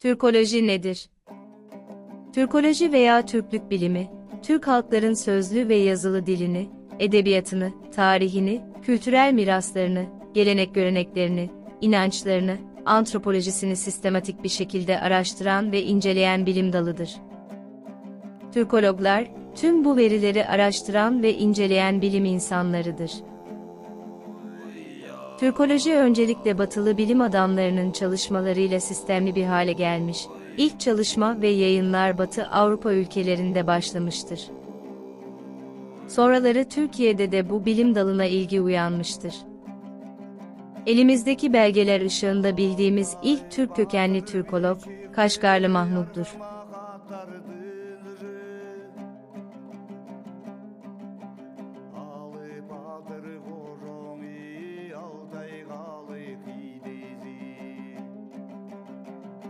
Türkoloji nedir? Türkoloji veya Türklük bilimi, Türk halkların sözlü ve yazılı dilini, edebiyatını, tarihini, kültürel miraslarını, gelenek göreneklerini, inançlarını, antropolojisini sistematik bir şekilde araştıran ve inceleyen bilim dalıdır. Türkologlar, tüm bu verileri araştıran ve inceleyen bilim insanlarıdır. Türkoloji öncelikle batılı bilim adamlarının çalışmalarıyla sistemli bir hale gelmiş, ilk çalışma ve yayınlar Batı Avrupa ülkelerinde başlamıştır. Sonraları Türkiye'de de bu bilim dalına ilgi uyanmıştır. Elimizdeki belgeler ışığında bildiğimiz ilk Türk kökenli Türkolog, Kaşgarlı Mahmud'dur.